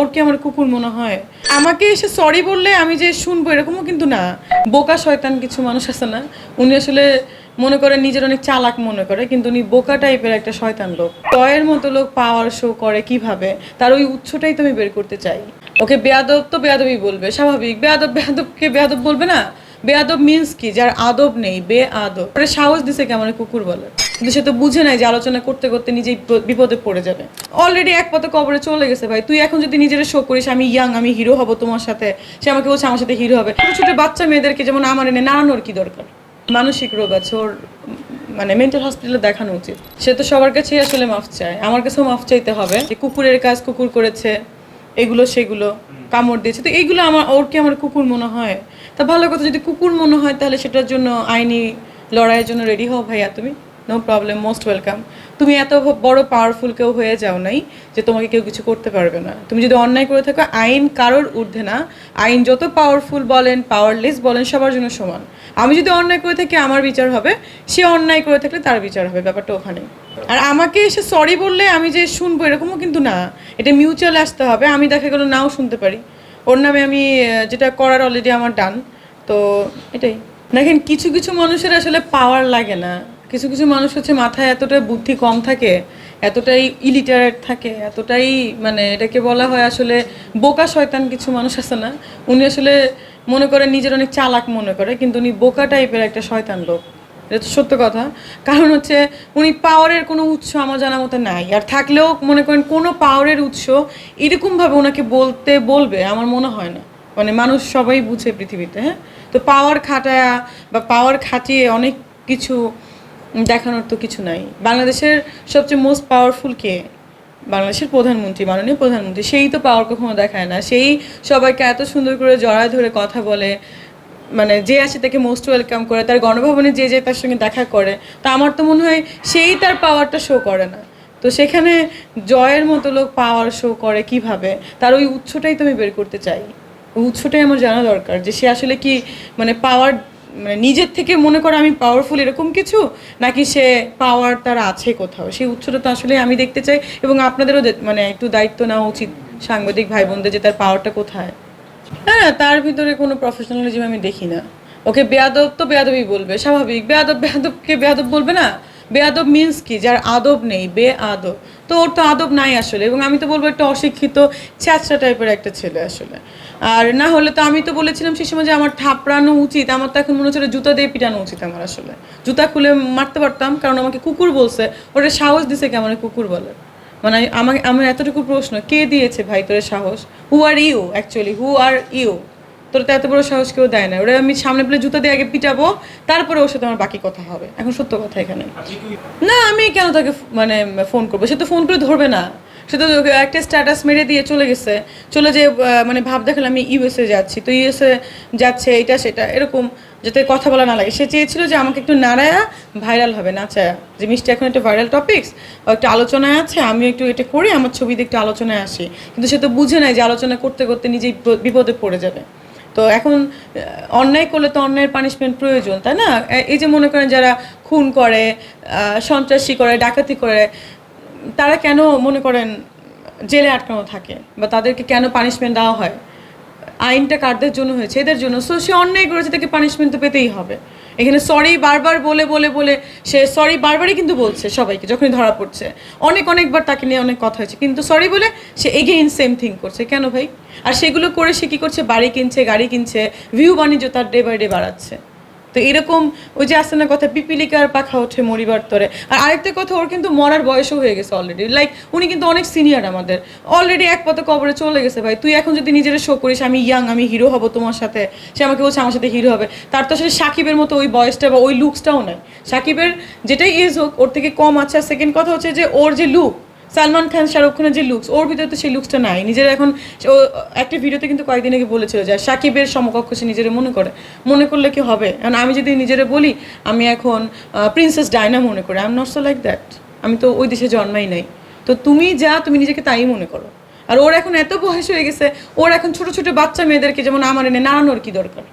ওর কি আমার কুকুর মনে হয়? আমাকে এসে সরি বললে আমি যে শুনব এরকমও কিন্তু না। বোকা শয়তান কিছু মানুষ আছে না? উনি আসলে মনে করে নিজের অনেক চালাক মনে করে, কিন্তু উনি বোকা টাইপের একটা শয়তান লোক। টয়ের মতো লোক পাওয়ার শো করে কীভাবে? তার ওই উৎসটাই তো আমি বের করতে চাই। ওকে বেয়াদব তো বেয়াদবই বলবে, স্বাভাবিক। বেয়াদব বেয়াদবকে বেয়াদব বলবে না? বেয়াদব মিন্স কি? যার আদব নেই বে আদব পরে সাহস দিছে কেমন কুকুর বলে কিন্তু সে তো বুঝে নাই যে আলোচনা করতে করতে নিজেই বিপদে পড়ে যাবে। অলরেডি এক পথে কবরে চলে গেছে ভাই। তুই এখন যদি নিজের শো করিস, আমি ইয়াং আমি হিরো হব তোমার সাথে। সে আমাকে বলছে, আমার সাথে হিরো হবে। ছোট ছোট বাচ্চা মেয়েদেরকে যেমন আমার এনে নাড়ানোর কি দরকার? মানসিক রোগ আছে, ওর মানে মেন্টাল হসপিটালে দেখানো উচিত। সে তো সবার কাছে আসলে মাফ চায়। আমার কাছেও মাফ চাইতে হবে। যে কুকুরের কাজ কুকুর করেছে, এগুলো, সেগুলো কামড় দিয়েছে। তো এইগুলো আমার, ওর কি আমার কুকুর মনে হয়? তা ভালো কথা, যদি কুকুর মনে হয়, তাহলে সেটার জন্য আইনি লড়াইয়ের জন্য রেডি হও ভাইয়া তুমি। নো প্রবলেম মোস্ট ওয়েলকাম তুমি এত বড় পাওয়ারফুল কেউ হয়ে যাও নাই যে তোমাকে কেউ কিছু করতে পারবে না। তুমি যদি অন্যায় করে থাকো, আইন কারোর ঊর্ধ্বে না। আইন যত পাওয়ারফুল বলেন পাওয়ারলেস বলেন, সবার জন্য সমান। আমি যদি অন্যায় করে থাকি, আমার বিচার হবে। সে অন্যায় করে থাকলে তার বিচার হবে, ব্যাপারটা ওখানে। আর আমাকে এসে সরি বললে আমি যে শুনব এরকমও কিন্তু না। এটা মিউচুয়াল আসতে হবে, আমি দেখা গেলো নাও শুনতে পারি। ওর নামে আমি যেটা করার অলরেডি আমার ডান তো এটাই। দেখেন, কিছু কিছু মানুষের আসলে পাওয়ার লাগে না। কিছু কিছু মানুষ হচ্ছে মাথায় এতটা বুদ্ধি কম থাকে, এতটাই ইলিটারেট থাকে, এতটাই মানে এটাকে বলা হয় আসলে বোকা শয়তান কিছু মানুষ আছে না, উনি আসলে মনে করে নিজের অনেক চালাক মনে করে, কিন্তু উনি বোকা টাইপের একটা শয়তান লোক। এটা তো সত্য কথা। কারণ হচ্ছে উনি পাওয়ারের কোনো উৎস আমার জানা মতো নাই। আর থাকলেও মনে করেন কোনো পাওয়ারের উৎস এরকমভাবে ওনাকে বলতে বলবে আমার মনে হয় না। মানে মানুষ সবাই বুঝে পৃথিবীতে হ্যাঁ? তো পাওয়ার খাটায়া বা পাওয়ার খাটিয়ে অনেক কিছু দেখানোর তো কিছু নাই। বাংলাদেশের সবচেয়ে মোস্ট পাওয়ারফুল কে? বাংলাদেশের প্রধানমন্ত্রী, মাননীয় প্রধানমন্ত্রী। সেই তো পাওয়ার কখনো দেখায় না। সেই সবাইকে এত সুন্দর করে জড়ায় ধরে কথা বলে মানে যে আসে তাকে মোস্ট ওয়েলকাম করে, তার গণভবনে যে যে তার সঙ্গে দেখা করে, তা আমার তো মনে হয় সেই তার পাওয়ারটা শো করে না। তো সেখানে জয়ের মতো লোক পাওয়ার শো করে কীভাবে? তার ওই উৎসটাই তো আমি বের করতে চাই। উৎসটাই আমার জানা দরকার যে সে আসলে কি মানে পাওয়ার মানে নিজের থেকে মনে করে আমি পাওয়ারফুল এরকম কিছু, নাকি সে পাওয়ার তার আছে কোথাও? সেই উৎসটা তো আসলে আমি দেখতে চাই এবং আপনাদেরও মানে একটু দায়িত্ব নেওয়া উচিত সাংবাদিক ভাই বোনদের যে তার পাওয়ারটা কোথায়। হ্যাঁ তার ভিতরে কোনো প্রফেশনালিজম আমি দেখি না। ওকে বেয়াদব তো বেয়াদবই বলবে, স্বাভাবিক। বেয়াদব বেয়াদবকে বেয়াদব বলবে না। বেয়াদব মিন্স কি? যার আদব নেই বে আদব তো ওর তো আদব নাই আসলে এবং আমি তো বলব একটা অশিক্ষিত ছ্যাঁচড়া টাইপের একটা ছেলে আসলে। আর না হলে তো আমি তো বলেছিলাম সেই সময় যে আমার থাপড়ানো উচিত। আমার তো এখন মনে হচ্ছে জুতা দিয়ে পিটানো উচিত আমার আসলে। জুতা খুলে মারতে পারতাম কারণ আমাকে কুকুর বলছে। ওটা সাহস দিছে কি আমার কুকুর বলে মানে আমাকে আমার এতটুকু প্রশ্ন কে দিয়েছে ভাই তোর সাহস? Who are you actually who are you তোর তো এত বড় সাহস কেউ দেয় না। ওরা আমি সামনে পেলে জুতা দিয়ে আগে পিটাবো তারপরে ওর সাথে আমার বাকি কথা হবে। এখন সত্য কথা এখানে। না আমি কেন তাকে মানে ফোন করব? সে তো ফোন করে ধরবে না। সে তো একটা স্ট্যাটাস মেরে দিয়ে চলে গেছে। চলে যে মানে ভাব দেখালে আমি ইউএসএ যাচ্ছি। তো ইউএসএ যাচ্ছে এটা সেটা, এরকম যাতে কথা বলা না লাগে। সে চেয়েছিল যে আমাকে একটু নাড়ায়া ভাইরাল হবে। নাচায়া যে মিষ্টি এখন একটা ভাইরাল টপিকস একটা আলোচনায় আছে আমি একটু এটা করি, আমার ছবিতে একটু আলোচনায় আসি। কিন্তু সে তো বুঝে নাই যে আলোচনা করতে করতে নিজেই বিপদে পড়ে যাবে। তো এখন অন্যায় করলে তো অন্যায়ের পানিশমেন্ট প্রয়োজন, তাই না? এই যে মনে করেন যারা খুন করে সন্ত্রাসী করে, ডাকাতি করে তারা কেন মনে করেন জেলে আটকানো থাকে বা তাদেরকে কেন পানিশমেন্ট দেওয়া হয়? আইনটা কারদের জন্য হয়েছে? এদের জন্য। সো সে অন্যায় করেছে, তাকে পানিশমেন্ট তো পেতেই হবে। এখানে সরি বারবার বলে বলে বলে সে সরি বারবারই কিন্তু বলছে সবাইকে, যখনই ধরা পড়ছে। অনেক, অনেকবার তাকে নিয়ে অনেক কথা হয়েছে। কিন্তু সরি বলে সে এগেইন সেম থিং করছে। কেন ভাই? আর সেগুলো করে সে কী করছে? বাড়ি কিনছে, গাড়ি কিনছে ভিউ বাণিজ্য তার ডে বাই ডে বাড়াচ্ছে। তো এরকম ওই যে আসছে না কথা, পিপিলিকার পাখা ওঠে মরিবার তরে। আর আরেকটা কথা, ওর কিন্তু মরার বয়সও হয়ে গেছে অলরেডি লাইক উনি কিন্তু অনেক সিনিয়র আমাদের। অলরেডি এক পথে কবরে চলে গেছে ভাই। তুই এখন যদি নিজের শো করিস, আমি ইয়াং আমি হিরো হব তোমার সাথে। সে আমাকে বলছে, আমার সাথে হিরো হবে। তার তো আসলে সাকিবের মতো ওই বয়সটা বা ওই লুকসটাও নাই। সাকিবের যেটাই এজ হোক, ওর থেকে কম আছে। আর সেকেন্ড কথা হচ্ছে যে, ওর যে লুক সালমান খান শাহরুখ খানের যে লুকস ওর ভিতরে তো সেই লুকসটা নাই। নিজের এখন, ও, একটা ভিডিওতে কিন্তু কয়েকদিন আগে বলেছিল যে সাকিবের সমকক্ষ সে নিজের মনে করে। মনে করলে কি হবে? কারণ আমি যদি নিজেরে বলি, আমি এখন প্রিন্সেস ডায়না মনে করি। I am not so like that আমি তো ওই দেশে জন্মাই নাই। তো তুমি যা, তুমি নিজেকে তাই মনে করো। আর ওর এখন এত বয়স হয়ে গেছে, ওর এখন ছোট ছোট বাচ্চা মেয়েদেরকে যেমন আমার এনে নাড়ানোর কি দরকার?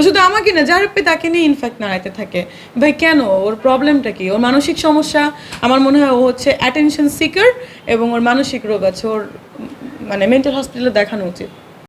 ও শুধু আমাকে না, যার পে তাকে নিয়ে ইনফ্যাক্ট নাড়াইতে থাকে। ভাই, কেন? ওর প্রবলেমটা কি? ওর মানসিক সমস্যা, আমার মনে হয় ও হচ্ছে অ্যাটেনশন সিকার এবং ওর মানসিক রোগ আছে। ওর মানে মেন্টাল হসপিটালে দেখানো উচিত।